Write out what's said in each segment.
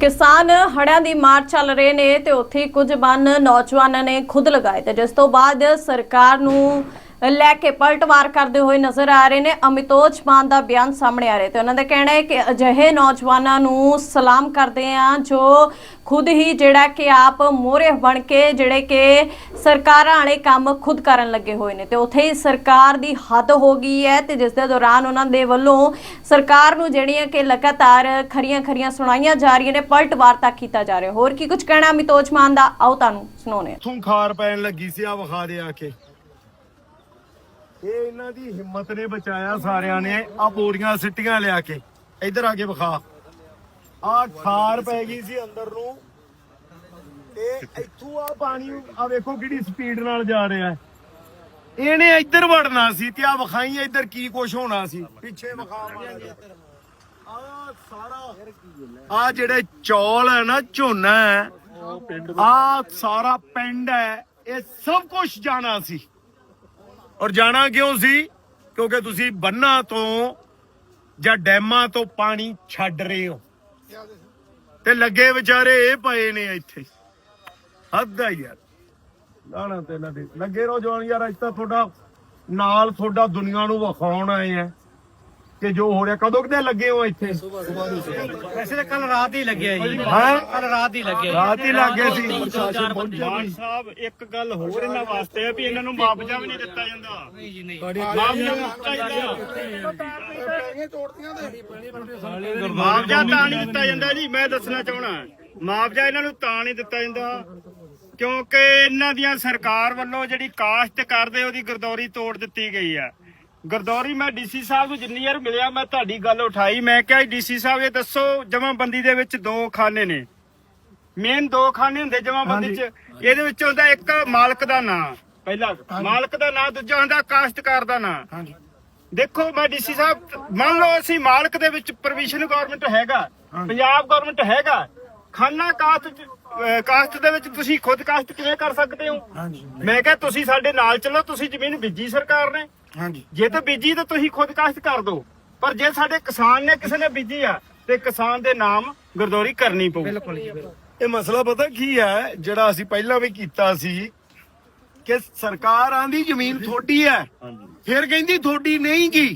ਕਿਸਾਨ ਹੜ੍ਹਾਂ ਦੀ ਮਾਰ ਚੱਲ ਰਹੇ ਨੇ ਤੇ ਉੱਥੇ ਹੀ ਕੁਝ ਬੰਨ ਨੌਜਵਾਨਾਂ ਨੇ ਖੁਦ ਲਗਾਏ ਤੇ ਜਿਸ ਤੋਂ ਬਾਅਦ ਸਰਕਾਰ ਨੂੰ ਲੈ ਕੇ ਪਲਟਵਾਰ ਕਰਦੇ ਹੋਏ ਨਜ਼ਰ ਆ ਰਹੇ ਨੇ। ਅਮਿਤੋਜ ਮਾਨ ਦਾ ਬਿਆਨ ਸਾਹਮਣੇ ਆ ਰਿਹਾ ਤੇ ਉਹਨਾਂ ਦਾ ਕਹਿਣਾ ਹੈ ਕਿ ਅਜਿਹੇ ਨੌਜਵਾਨਾਂ ਨੂੰ ਸਲਾਮ ਕਰਦੇ ਆ ਜੋ ਖੁਦ ਹੀ ਜਿਹੜਾ ਕਿ ਆਪ ਮੋਹਰੇ ਬਣ ਕੇ ਜਿਹੜੇ ਕਿ ਸਰਕਾਰਾਂ ਵਾਲੇ ਕੰਮ ਖੁਦ ਕਰਨ ਲੱਗੇ ਹੋਏ ਨੇ ਤੇ ਉੱਥੇ ਹੀ ਸਰਕਾਰ ਦੀ ਹੱਦ ਹੋ ਗਈ ਹੈ ਤੇ ਜਿਸ ਦੇ ਦੌਰਾਨ ਉਹਨਾਂ ਦੇ ਵੱਲੋਂ ਸਰਕਾਰ ਨੂੰ ਜਿਹੜੀਆਂ ਕਿ ਲਗਾਤਾਰ ਖਰੀਆਂ ਖਰੀਆਂ ਸੁਣਾਈਆਂ ਜਾ ਰਹੀਆਂ ਨੇ, ਪਲਟਵਾਰ ਤੱਕ ਕੀਤਾ ਜਾ ਰਿਹਾ। ਹੋਰ ਕੀ ਕੁਝ ਕਹਿਣਾ ਅਮਿਤੋਜ ਮਾਨ ਦਾ? ਆਓ ਤੁਹਾਨੂੰ ਸੁਣਾਉਂਦੇ ਹਾਂ। ਖਾਰ ਪੈਣ ਲੱਗੀ ਸੀ ਆ ਵਿਖਾ ਦੇ ਆ ਕੇ। ਇਹ ਇਹਨਾਂ ਦੀ ਹਿੰਮਤ ਨੇ ਬਚਾਇਆ ਸਾਰਿਆਂ ਨੇ। ਆ ਬੋਰੀਆਂ ਸਿੱਟੀਆਂ ਲਿਆ ਕੇ। ਇੱਧਰ ਆ ਕੇ ਵਿਖਾ। ਆ ਖਾਰ ਪੈ ਗਈ ਸੀ ਅੰਦਰ ਨੂੰ। ਤੇ ਇੱਥੋਂ ਆ ਪਾਣੀ ਆ ਵੇਖੋ ਕਿਹੜੀ ਸਪੀਡ ਨਾਲ ਜਾ ਰਿਹਾ ਹੈ। ਇਹਨੇ ਇੱਧਰ ਵੜਨਾ ਸੀ ਤੇ ਆ ਵਿਖਾਈ ਇੱਧਰ ਕੀ ਕੁਝ ਹੋਣਾ ਸੀ। ਪਿੱਛੇ ਵਿਖਾ ਆ ਸਾਰਾ ਆ ਜਿਹੜੇ ਚੌਲ ਹੈ ਨਾ, ਝੋਨਾ ਹੈ ਆ ਸਾਰਾ ਪਿੰਡ ਹੈ। ਇਹ ਸਭ ਕੁਝ ਜਾਣਾ ਸੀ। ਔਰ ਜਾਣਾ ਕਿਉਂ ਸੀ? ਕਿਉਂਕਿ ਤੁਸੀਂ ਬੰਨਾ ਤੋਂ ਜਾਂ ਡੈਮਾਂ ਤੋਂ ਪਾਣੀ ਛੱਡ ਰਹੇ ਹੋ। ਤੇ ਲੱਗੇ ਵਿਚਾਰੇ ਇਹ ਪਏ ਨੇ ਇੱਥੇ। ਹੱਦ ਆ ਯਾਰ। ਲਾਣਾ ਤੇ ਨਾ ਦੇ। ਲੱਗੇ ਰਹੋ ਜਵਾਨ ਯਾਰ, ਅੱਜ ਤਾਂ ਤੁਹਾਡਾ ਨਾਲ ਤੁਹਾਡਾ ਦੁਨੀਆ ਨੂੰ ਵਿਖਾਉਣ ਆਏ ਆ। ਕਿ ਜੋ ਹੋ ਰਿਹਾ ਕਦੋਂ ਕਿਤੇ ਲੱਗੇ ਹੋ ਇੱਥੇ? ਵੈਸੇ ਤਾਂ ਕੱਲ ਰਾਤ ਹੀ ਲੱਗਿਆ ਜੀ। ਹਾਂ? ਕੱਲ ਰਾਤ ਹੀ ਲੱਗਿਆ ਰਾਤ ਹੀ ਲੱਗ ਗਏ ਸੀ ਪ੍ਰਸ਼ਾਸਨ ਪਹੁੰਚਿਆ ਮਾਨ ਨਹੀਂ। ਸਾਹਿਬ ਇੱਕ ਗੱਲ ਹੋਰ ਇਹਨਾਂ ਵਾਸਤੇ ਹੈ ਵੀ ਇਹਨਾਂ ਨੂੰ ਮੁਆਵਜ਼ਾ ਵੀ ਨਹੀਂ ਦਿੱਤਾ ਜਾਂਦਾ। ਨਹੀਂ ਜੀ ਨਹੀਂ। ਮੁਆਵਜ਼ਾ ਤਾਂ ਨਹੀਂ ਦਿੱਤਾ ਜਾਂਦਾ ਜੀ ਮੈਂ ਦੱਸਣਾ ਚਾਹਣਾ ਮੁਆਵਜ਼ਾ ਇਹਨਾਂ ਨੂੰ ਤਾਂ ਨਹੀਂ ਦਿੱਤਾ ਜਾਂਦਾ ਕਿਉਂਕਿ ਇਹਨਾਂ ਦੀਆਂ ਸਰਕਾਰ ਵੱਲੋਂ ਜਿਹੜੀ ਕਾਸ਼ਤ ਕਰਦੇ ਉਹਦੀ ਗਰਦੌਰੀ ਤੋੜ ਦਿੱਤੀ ਗਈ ਆ। ਗਰਦੌਰੀ ਮੈਂ ਡੀਸੀ ਸਾਹਿਬ ਨੂੰ ਜਿੰਨੀ ਵਾਰ ਮਿਲਿਆ ਮੈਂ ਤੁਹਾਡੀ ਗੱਲ ਉਠਾਈ। ਮੈਂ ਕਿਹਾ ਡੀਸੀ ਸਾਹਿਬ ਇਹ ਦੱਸੋ ਜਮਾਬੰਦੀ ਦੇ ਵਿੱਚ ਦੋ ਖਾਨੇ ਨੇ। ਮੇਨ ਦੋ ਖਾਨੇ ਹੁੰਦੇ ਜਮਾਬੰਦੀ ਚ। ਇਹਦੇ ਵਿੱਚ ਹੁੰਦਾ ਇੱਕ ਮਾਲਕ ਦਾ ਨਾਂ। ਪਹਿਲਾ ਮਾਲਕ ਦਾ ਨਾਂ ਦੂਜਾ ਹੁੰਦਾ ਕਾਸ਼ਤਕਾਰ ਦਾ ਨਾਂ। ਦੇਖੋ ਮੈਂ ਡੀਸੀ ਸਾਹਿਬ ਮੰਨ ਲਓ ਅਸੀਂ ਮਾਲਕ ਦੇ ਵਿੱਚ ਪਰਮਿਸ਼ਨ ਗਵਰਨਮੈਂਟ ਹੈਗਾ ਪੰਜਾਬ ਗਵਰਨਮੈਂਟ ਹੈਗਾ। ਖਾਨਾ ਕਾਸਤ ਕਾਸਤ ਦੇ ਵਿੱਚ ਤੁਸੀਂ ਖੁਦ ਕਾਸਤ ਕਿਵੇਂ ਕਰ ਸਕਦੇ ਹੋ? ਮੈਂ ਕਿਹਾ ਤੁਸੀਂ ਸਾਡੇ ਨਾਲ ਚੱਲੋ ਤੁਸੀਂ ਜ਼ਮੀਨ ਬੀਜੀ ਸਰਕਾਰ ਨੇ। ਹਾਂਜੀ। ਜੇ ਤਾਂ ਬੀਜੀ ਤਾਂ ਤੁਸੀਂ ਖੁਦ ਕਾਸ਼ਤ ਕਰ ਦਿਓ। ਪਰ ਜੇ ਸਾਡੇ ਕਿਸਾਨ ਨੇ ਕਿਸੇ ਨੇ ਬੀਜੀ ਆ ਤੇ ਕਿਸਾਨ ਦੇ ਨਾਮ ਗਰਦੌਰੀ ਕਰਨੀ ਪਊ। ਇਹ ਮਸਲਾ ਪਤਾ ਕੀ ਹੈ ਜਿਹੜਾ ਅਸੀਂ ਪਹਿਲਾਂ ਵੀ ਕੀਤਾ ਸੀ ਕਿ ਸਰਕਾਰ ਆਂਦੀ ਜ਼ਮੀਨ ਥੋੜੀ ਹੈ ਫਿਰ ਕਹਿੰਦੀ ਥੋੜੀ ਨਹੀਂ ਗੀ।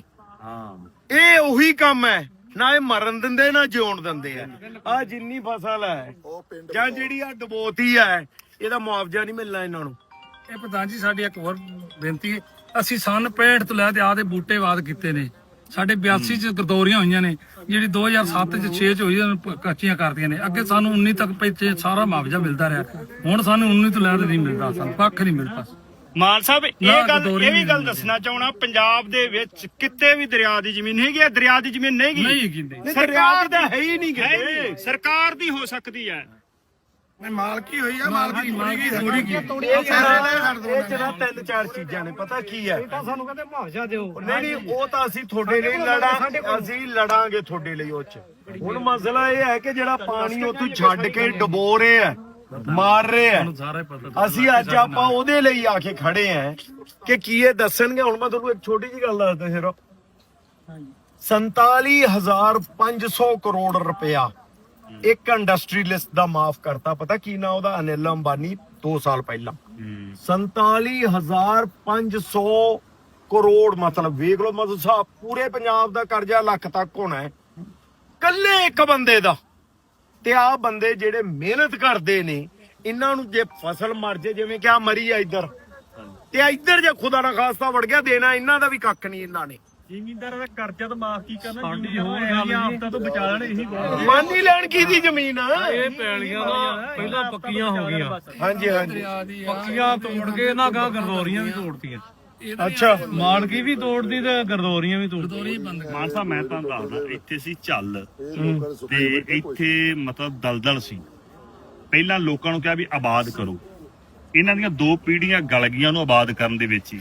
ਇਹ ਉਹੀ ਕੰਮ ਹੈ ਨਾ ਇਹ ਮਰਨ ਦਿੰਦੇ ਨਾ ਜਿਉਣ ਦਿੰਦੇ ਆ। ਆ ਜਿੰਨੀ ਫਸਲ ਹੈ ਜਾਂ ਜਿਹੜੀ ਆ ਡਬੋਤੀ ਹੈ ਇਹਦਾ ਮੁਆਵਜ਼ਾ ਨਹੀਂ ਮਿਲਣਾ ਇਹਨਾਂ ਨੂੰ। ਇਹ ਪ੍ਰਧਾਨ ਜੀ ਸਾਡੀ ਇੱਕ ਹੋਰ ਬੇਨਤੀ ਹੈ। ਅਸੀਂ ਸਨ 65 ਤੋਂ ਲੈ ਤੇ ਆਦੇ ਬੂਟੇ ਵਾਦ ਕੀਤੇ ਨੇ। ਸਾਡੇ 82 ਚ ਗਰਦੌਰੀਆਂ ਹੋਈਆਂ ਨੇ ਜਿਹੜੀ 2007 ਚ 6 ਚ ਹੋਈ ਉਹਨਾਂ ਕੱਚੀਆਂ ਕਰਦੀਆਂ ਨੇ। ਅੱਗੇ ਸਾਨੂੰ 19 ਤੱਕ ਪਿੱਛੇ ਸਾਰਾ ਮੁਆਵਜ਼ਾ ਮਿਲਦਾ ਰਿਹਾ। ਹੁਣ ਸਾਨੂੰ 19 ਤੋਂ ਲੈ ਤੇ ਨਹੀਂ ਮਿਲਦਾ ਸਾਨੂੰ ਕੱਖ ਨਹੀਂ ਮਿਲਦਾ। ਮਾਨ ਸਾਹਿਬ ਨਾ, ਇਹ ਗੱਲ ਇਹ ਵੀ ਗੱਲ ਮਿਲਦੀ। ਦੱਸਣਾ ਚਾਹਣਾ ਪੰਜਾਬ ਦੇ ਵਿੱਚ ਕਿਤੇ ਵੀ ਦਰਿਆ ਦੀ ਜ਼ਮੀਨ ਹੈਗੀ ਹੈ ਦਰਿਆ ਦੀ ਜ਼ਮੀਨ ਨਹੀਂ ਨਹੀਂ ਹੈਗੀ। ਸਰਕਾਰ ਦਰਿਆ ਤਾਂ ਹੈ ਹੀ ਨਹੀਂ ਕਿਤੇ। ਨਹੀਂ। ਸਰਕਾਰ ਦੀ ਹੋ ਸਕਦੀ ਹੈ। ਮਾਲਕੀ ਹੋਈ ਆ ਮਾਲਕੀ ਮਾਲਕੀ ਥੋੜੀ ਕੀ ਇਹ ਜਿਹੜਾ ਇਹ ਜਿਹੜਾ ਤਿੰਨ ਚਾਰ ਚੀਜ਼ਾਂ ਨੇ ਪਤਾ ਕੀ ਹੈ? ਸਾਨੂੰ ਕਹਿੰਦੇ ਮੁਆਵਜ਼ਾ ਦਿਓ। ਨਹੀਂ ਨਹੀਂ ਉਹ ਤਾਂ ਅਸੀਂ ਤੁਹਾਡੇ ਲਈ ਲੜਾਂ ਅਸੀਂ ਲੜਾਂਗੇ ਤੁਹਾਡੇ ਲਈ ਉਹ ਚ। ਹੁਣ ਮਸਲਾ ਇਹ ਹੈ ਕਿ ਜਿਹੜਾ ਪਾਣੀ ਉੱਥੋਂ ਛੱਡ ਕੇ ਡਬੋ ਰਹੇ ਆ ਮਾਰ ਰਹੇ ਆ ਸਾਰਾ ਹੀ ਪਤਾ ਅਸੀਂ ਅੱਜ ਆਪਾਂ ਉਹਦੇ ਲਈ ਆ ਕੇ ਖੜੇ ਆ ਕਿ ਕੀ ਇਹ ਦੱਸਣਗੇ? ਹੁਣ ਮੈਂ ਤੁਹਾਨੂੰ ਇੱਕ ਛੋਟੀ ਜੀ ਗੱਲ ਦੱਸਦਾ ਸਿਰੋ। 47500 ਕਰੋੜ ਰੁਪਇਆ ਇੱਕ ਇੰਡਸਟਰੀਲਿਸਟ ਦਾ ਮਾਫ ਕਰਤਾ। ਪਤਾ ਕੀ ਨਾ ਉਹਦਾ? ਅਨਿਲ ਅੰਬਾਨੀ 2 ਸਾਲ ਪਹਿਲਾਂ। 47500 ਕਰੋੜ ਮਤਲਬ ਵੇਖ ਲਓ ਮਤਲਬ ਸਾਹਿਬ ਪੂਰੇ ਪੰਜਾਬ ਦਾ ਕਰਜ਼ਾ ਲੱਖ ਤੱਕ ਹੋਣਾ ਹੈ। ਕੱਲੇ ਇੱਕ ਬੰਦੇ ਦਾ। ਤੇ ਆ ਬੰਦੇ ਜਿਹੜੇ ਮਿਹਨਤ ਕਰਦੇ ਨੇ ਇਹਨਾਂ ਨੂੰ ਜੇ ਫਸਲ ਮਰ ਜੇ ਜਿਵੇਂ ਕਿ ਆ ਮਰੀ ਆ ਇੱਧਰ। ਤੇ ਇੱਧਰ ਜੇ ਖੁਦਾ ਨਾ ਖਾਸਤਾ ਵੜ ਗਿਆ ਦੇਣਾ ਇਹਨਾਂ ਦਾ ਵੀ ਕੱਖ ਨਹੀਂ ਇਹਨਾਂ ਨੇ। ਜ਼ਿਮੀਂਦਾਰਾਂ ਦਾ ਕਰਜ਼ਾ ਤਾਂ ਮਾਫ ਕੀ ਕਰਨਾ ਸਾਡੀ ਹੋਰ ਗੱਲ ਆਪਦਾ ਤੋਂ ਬਚਾ ਲੈਣ ਇਹੀ ਬਹੁਤ ਮਾਨੀ ਲੈਣ ਕੀ ਦੀ ਜ਼ਮੀਨ? ਆ ਇਹ ਪੈਲੀਆਂ ਦਾ ਪਹਿਲਾਂ ਪੱਕੀਆਂ ਹੋ ਗਈਆਂ ਹਾਂਜੀ ਹਾਂਜੀ। ਪੱਕੀਆਂ ਤੋੜ ਕੇ ਨਾ ਗਾ ਗਰਦੌਰੀਆਂ ਵੀ ਤੋੜਤੀਆਂ। ਅੱਛਾ। ਮਾਲਕੀ ਵੀ ਤੋੜਦੀ ਤੇ ਗਰਦੌਰੀਆਂ ਵੀ ਤੋੜਦੀ। ਬੰਦ ਮਾਨ ਸਾਹਿਬ ਮੈਂ ਤੁਹਾਨੂੰ ਦੱਸਦਾ ਇੱਥੇ ਸੀ ਚੱਲ ਤੇ ਇੱਥੇ ਮਤਲਬ ਦਲਦਲ ਸੀ। ਪਹਿਲਾਂ ਲੋਕਾਂ ਨੂੰ ਕਿਹਾ ਵੀ ਆਬਾਦ ਕਰੋ। ਇਹਨਾਂ ਦੀਆਂ ਦੋ ਪੀੜ੍ਹੀਆਂ ਗਲ ਗਈਆਂ ਨੂੰ ਆਬਾਦ ਕਰਨ ਦੇ ਵਿੱਚ ਹੀ।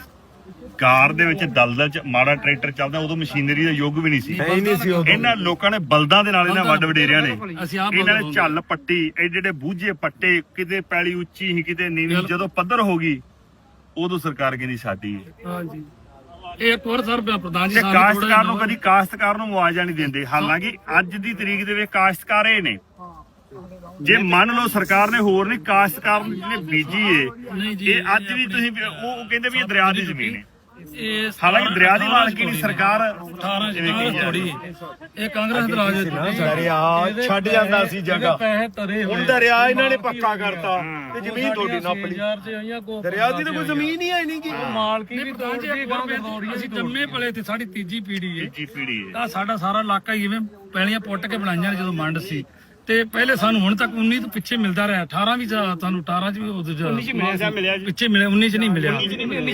ਕਾਰ ਦੇ ਵਿੱਚ ਦਲਦਲ ਚ ਮਾੜਾ ਟਰੈਕਟਰ ਚੱਲਦਾ ਉਦੋਂ ਮਸ਼ੀਨਰੀ ਦਾ ਯੁੱਗ ਵੀ ਨਹੀਂ ਸੀ। ਨਹੀਂ ਨਹੀਂ ਸੀ ਉਹ ਇਹਨਾਂ ਲੋਕਾਂ ਨੇ ਬਲਦਾਂ ਦੇ ਨਾਲ ਇਹਨਾਂ ਵੱਡ ਵਡੇਰਿਆਂ ਨੇ। ਅਸੀਂ ਆਪ ਇਹਨਾਂ ਨੇ ਝੱਲ ਪੱਟੀ ਐਡੇ ਜਿਹੜੇ ਬੂਝੇ ਪੱਟੇ ਕਿਤੇ ਪੈਲੀ ਉੱਚੀ ਸੀ ਕਿਤੇ ਨੀਵੀਂ ਜਦੋਂ ਪੱਧਰ ਹੋ ਗਈ ਉਦੋਂ ਸਰਕਾਰ ਕਹਿੰਦੀ ਸਾਡੀ ਹੈ। ਹਾਂਜੀ। ਇਹ ਹੋਰ ਸਰ ਪ੍ਰਧਾਨ ਜੀ ਤੇ ਸਾਨੂੰ ਕਾਸ਼ਤਕਾਰ ਨੂੰ ਕਦੀ ਕਾਸ਼ਤਕਾਰ ਨੂੰ ਮੁਆਵਜ਼ਾ ਨਹੀਂ ਦਿੰਦੇ। ਹਾਲਾਂਕਿ ਅੱਜ ਦੀ ਤਰੀਕ ਦੇ ਵਿੱਚ ਕਾਸ਼ਤਕਾਰ ਇਹ ਨੇ। ਜੇ ਮੰਨ ਲਓ ਸਰਕਾਰ ਨੇ ਹੋਰ ਨਹੀਂ ਕਾਸ਼ਤਕਾਰ ਨੇ ਬੀਜੀ ਨਹੀਂ ਏ ਜੀ, ਇਹ ਅੱਜ ਵੀ ਤੁਸੀਂ ਵੀ- ਉਹ ਉਹ ਕਹਿੰਦੇ ਵੀ ਇਹ ਦਰਿਆ ਦੀ ਜ਼ਮੀਨ ਹੈ। ਇਹ ਹਾਲਾਂਕਿ ਦਰਿਆ ਦੀ ਮਾਲਕੀ ਨਹੀਂ ਸਰਕਾਰ 18 ਕਾਂਗਰਸ ਤੋੜੀ ਇਹ ਕਾਂਗਰਸ ਦੇ ਰਾਜ ਦਰਿਆ ਛੱਡ ਜਾਂਦਾ ਸੀ ਜਗ੍ਹਾ। ਪੈਸੇ ਤਰੇ ਹੁਣ ਦਰਿਆ ਇਹਨਾਂ ਨੇ ਪੱਕਾ ਕਰਤਾ। ਤੇ ਜ਼ਮੀਨ ਤੁਹਾਡੀ ਨੱਪ ਲਈ 2000 ਚ ਆਈਆਂ ਕੋ ਦਰਿਆ ਦੀ ਤਾਂ ਕੋਈ ਜ਼ਮੀਨ ਹੀ ਹੈ ਨਹੀਂ ਕਿ ਮਾਲਕੀ ਵੀ ਤੋੜ ਕੇ ਅਸੀਂ ਜੰਮੇ ਪਲੇ ਤੇ ਸਾਡੀ ਤੀਜੀ ਪੀੜ੍ਹੀ ਹੈ। ਜੀ ਪੀੜੀ ਹੈ। ਆ ਸਾਡਾ ਸਾਰਾ ਇਲਾਕਾ ਹੀ ਇਵੇਂ ਪੈਲੀਆਂ ਪੁੱਟ ਕੇ ਬਣਾਈਆਂ ਨੇ ਜਦੋਂ ਮੰਡ ਸੀ। ਤੇ ਪਹਿਲੇ ਸਾਨੂੰ ਹੁਣ ਤੱਕ 19 ਤੋਂ ਪਿੱਛੇ ਮਿਲਦਾ ਰਿਹਾ। 18 ਵੀ ਸਾਨੂੰ 18 ਚ ਵੀ ਉਹ ਦੂਜਾ ਮਿਲਿਆ ਜੀ ਪਿੱਛੇ ਮਿਲਿਆ 19 ਚ ਨਹੀਂ ਮਿਲਿਆ।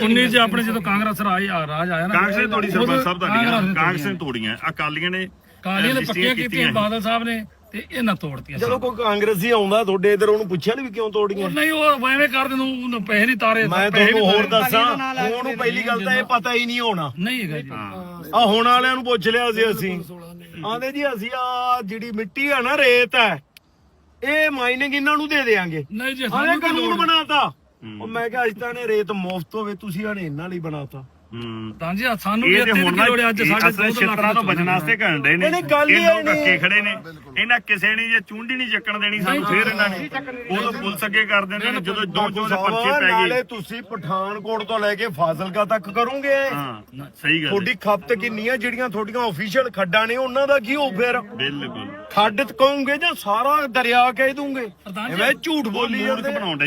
19 ਚ ਆਪਣੇ ਜਦੋਂ ਕਾਂਗਰਸ ਰਾਜ ਆ ਰਾਜ ਆਇਆ ਨਾ ਕਾਂਗਰਸ ਨੇ ਤੋੜੀ ਸਰਪੰਚ ਸਾਹਿਬ ਤੁਹਾਡੀਆਂ। ਕਾਂਗਰਸ ਨੇ ਤੋੜੀਆਂ। ਅਕਾਲੀਆਂ ਨੇ ਕਾਲੀਆਂ ਨੇ ਪੱਕੀਆਂ ਕੀਤੀਆਂ ਬਾਦਲ ਸਾਹਿਬ ਨੇ ਤੇ ਇਹਨਾਂ ਤੋੜਤੀਆਂ ਜਦੋਂ ਕੋਈ ਕਾਂਗਰਸੀ ਆਉਂਦਾ ਤੁਹਾਡੇ ਇਧਰ ਉਹਨੂੰ ਪੁੱਛਿਆ ਨਹੀਂ ਵੀ ਕਿਉਂ ਤੋੜੀਆਂ? ਉਹ ਨਹੀਂ ਉਹ ਐਵੇਂ ਕਰਦੇ ਨੂੰ ਉਹਨੂੰ ਪੈਸੇ ਨਹੀਂ ਤਾਰੇ ਮੈਂ ਤੁਹਾਨੂੰ ਹੋਰ। ਦੱਸਾਂ ਉਹਨੂੰ ਪਹਿਲੀ ਗੱਲ ਤਾਂ ਇਹ ਪਤਾ ਹੀ ਨਹੀਂ ਹੋਣਾ। ਨਹੀਂ ਹੈਗਾ ਜੀ। ਆ ਹੁਣ ਵਾਲਿਆਂ ਨੂੰ ਪੁੱਛ ਲਿਆ ਸੀ ਅਸੀਂ। ਆਂਦੇ ਜੀ ਅਸੀਂ ਆ ਜਿਹੜੀ ਮਿੱਟੀ ਆ ਨਾ ਰੇਤ ਹੈ ਇਹ ਮਾਈਨਿੰਗ ਇਹਨਾਂ ਨੂੰ ਦੇ ਦੇਾਂਗੇ ਨਹੀਂ ਜੀ ਸਾਨੂੰ ਕੀ ਕਾਨੂੰਨ ਬਣਾਤਾ। ਉਹ ਮੈਂ ਕਿਹਾ ਅੱਜ ਤਾਂ ਨੇ ਰੇਤ ਮੁਫਤ ਹੋਵੇ ਤੁਸੀਂ ਆਣੇ ਇਹਨਾਂ ਲਈ ਬਣਾਤਾ। ਹੂੰ। ਤਾਂ ਜੀ ਸਾਨੂੰ ਵੀ ਇਹ ਤੇ ਇੱਥੇ ਹੁਣ ਦੀ ਨਾ ਲੋੜ ਹੈ, ਅੱਜ ਸਾਡੇ ਅਸਲ ਛੇਤਰਾਂ ਤੋਂ ਬਚਣ ਵਾਸਤੇ ਕਰਨ ਦੇ ਨੇ। ਇਹਨੇ ਗੱਲ ਹੀ ਇਹ ਲੋਕ ਨਹੀਂ। ਅੱਕੇ ਖੜੇ ਨੇ। ਇਹਨਾਂ ਕਿਸੇ ਨੇ ਜੇ ਚੁੰਡੀ ਨਹੀਂ ਚੱਕਣ ਦੇਣੀ ਸਾਨੂੰ ਫੇਰ ਇਹਨਾਂ ਨੇ ਉਦੋਂ ਪੁਲਿਸ ਅੱਗੇ ਕਰ ਦਿੰਦੇ ਨੇ ਜਦੋਂ ਦੋ ਦੋ ਦੇ ਪਰਚੇ ਪੈ ਨਾਲੇ ਗਏ ਤੁਸੀਂ ਪਠਾਨਕੋਟ ਤੋਂ ਲੈ ਕੇ ਫਾਜ਼ਿਲਕਾ ਤੱਕ ਕਰੋਗੇ ਹਾਂ ਸਹੀ ਗੱਲ ਤੁਹਾਡੀ ਖਪਤ ਕਿੰਨੀ ਆ? ਜਿਹੜੀਆਂ ਤੁਹਾਡੀਆਂ ਅਫੀਸ਼ੀਅਲ ਖੱਡਾਂ ਨੇ ਉਹਨਾਂ ਦਾ ਕੀ ਹੋ ਫਿਰ। ਬਿਲਕੁਲ। ਖੱਡ ਕਹੋਗੇ ਜਾਂ ਸਾਰਾ ਦਰਿਆ ਕਹਿ ਦੂੰਗੇ? ਪ੍ਰਧਾਨ ਜੀ, ਐਵੇਂ ਝੂਠ ਬੋਲੀ ਮੂਰਖ ਜਾਂਦੇ। ਬਣਾਉਂਦੇ